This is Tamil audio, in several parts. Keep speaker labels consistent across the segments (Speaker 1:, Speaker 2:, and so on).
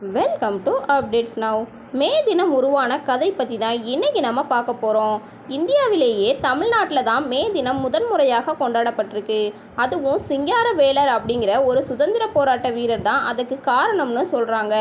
Speaker 1: Welcome to Updates Now. மே தினம் உருவான கதை பற்றி தான் இன்றைக்கி நம்ம பார்க்க போகிறோம் இந்தியாவிலேயே தமிழ்நாட்டில் தான் மே தினம் முதன்முறையாக கொண்டாடப்பட்டிருக்கு. அதுவும் சிங்கார வேலர் அப்படிங்கிற ஒரு சுதந்திர போராட்ட வீரர் தான் அதுக்கு காரணம்னு சொல்கிறாங்க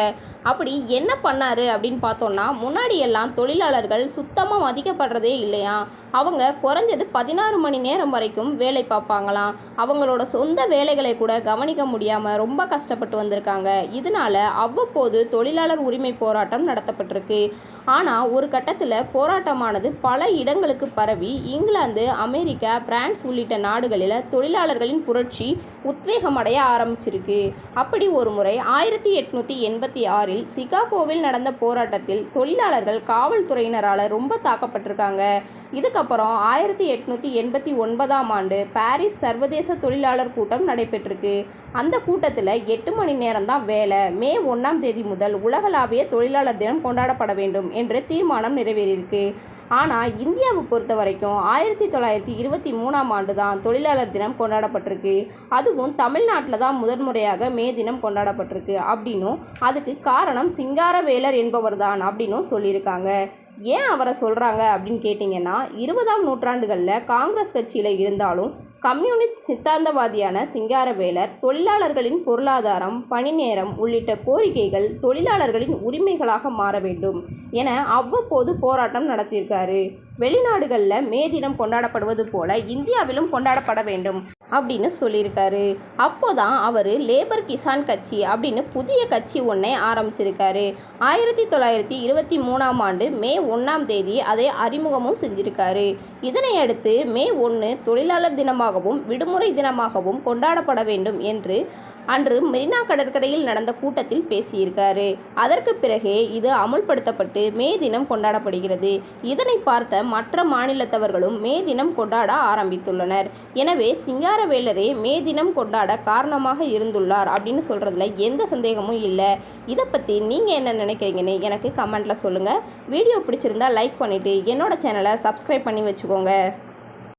Speaker 1: அப்படி என்ன பண்ணாரு அப்படின்னு பார்த்தோம்னா முன்னாடியெல்லாம் தொழிலாளர்கள் சுத்தமாக மதிக்கப்படுறதே இல்லையா? அவங்க குறைஞ்சது பதினாறு மணி நேரம் வரைக்கும் வேலை பார்ப்பாங்களாம். அவங்களோட சொந்த வேலைகளை கூட கவனிக்க முடியாமல் ரொம்ப கஷ்டப்பட்டு வந்திருக்காங்க. இதனால அவ்வப்போது தொழிலாளர் உரிமை போராட்டம் நடத்தப்பட்டிருக்கு ஆனால் ஒரு கட்டத்தில் போராட்டமானது பல இடங்களுக்கு பரவி இங்கிலாந்து அமெரிக்கா பிரான்ஸ் உள்ளிட்ட நாடுகளில் தொழிலாளர்களின் புரட்சி உத்வேகமடைய ஆரம்பிச்சிருக்கு. அப்படி ஒரு முறை ஆயிரத்தி எட்நூற்றி எண்பத்தி ஆறில் சிகாகோவில் நடந்த போராட்டத்தில் தொழிலாளர்கள் காவல்துறையினரால் ரொம்ப தாக்கப்பட்டிருக்காங்க. இதுக்கப்புறம் ஆயிரத்தி எட்நூற்றி எண்பத்தி ஒன்பதாம் ஆண்டு பாரிஸ் சர்வதேச தொழிலாளர் கூட்டம் நடைபெற்றிருக்கு. அந்த கூட்டத்தில் எட்டு மணி நேரம் தான் வேலை. மே ஒன்றாம் தேதி முதல் உலகளாவிய தொழிலாளர் தினம் கொண்டாடப்பட வேண்டும் என்று தீர்மானம் நிறைவேறியிருக்கு. ஆனால் இந்தியாவை பொறுத்த வரைக்கும் ஆயிரத்தி தொள்ளாயிரத்தி இருபத்தி மூணாம் ஆண்டு தான் தொழிலாளர் தினம் கொண்டாடப்பட்டிருக்கு. அதுவும் தமிழ்நாட்டில் தான் முதன்முறையாக மே தினம் கொண்டாடப்பட்டிருக்கு. அப்படின்னும் அதுக்கு காரணம் சிங்காரவேலர் என்பவர் தான் அப்படின்னும் சொல்லியிருக்காங்க. ஏன் அவரை சொல்கிறாங்க அப்படின்னு கேட்டிங்கன்னா இருபதாம் நூற்றாண்டுகளில் காங்கிரஸ் கட்சியில் இருந்தாலும் கம்யூனிஸ்ட் சித்தாந்தவாதியான சிங்காரவேலர் தொழிலாளர்களின் பொருளாதாரம் பணி நேரம் உள்ளிட்ட கோரிக்கைகள் தொழிலாளர்களின் உரிமைகளாக மாற வேண்டும் என அவ்வப்போது போராட்டம் நடத்தியிருக்காரு. வெளிநாடுகளில் மே தினம் கொண்டாடப்படுவது போல இந்தியாவிலும் கொண்டாடப்பட வேண்டும். அப்படின்னு சொல்லியிருக்காரு. அப்போதான் அவர் லேபர் கிசான் கட்சி அப்படின்னு புதிய கட்சி ஒன்றை ஆரம்பிச்சிருக்காரு. ஆயிரத்தி தொள்ளாயிரத்தி இருபத்தி மூணாம் ஆண்டு மே ஒன்றாம் தேதி அதை அறிமுகமும் செஞ்சிருக்காரு. இதனை அடுத்து மே ஒன்று தொழிலாளர் தினமாகவும் விடுமுறை தினமாகவும் கொண்டாடப்பட வேண்டும் என்று அன்று மெரினா கடற்கரையில் நடந்த கூட்டத்தில் பேசியிருக்காரு. அதற்கு பிறகே இது அமுல்படுத்தப்பட்டு மே தினம் கொண்டாடப்படுகிறது. இதனை பார்த்த மற்ற மாநிலத்தவர்களும் மே தினம் கொண்டாட ஆரம்பித்துள்ளனர். எனவே வேலரே மே தினம் கொண்டாட காரணமாக இருந்துள்ளார் அப்படின்னு சொல்கிறதுல எந்த சந்தேகமும் இல்லை. இதை பற்றி நீங்கள் என்ன நினைக்கிறீங்கன்னு எனக்கு கமெண்ட்டில் சொல்லுங்கள் வீடியோ பிடிச்சிருந்தா லைக் பண்ணிவிட்டு என்னோட சேனலை சப்ஸ்கிரைப் பண்ணி வச்சுக்கோங்க.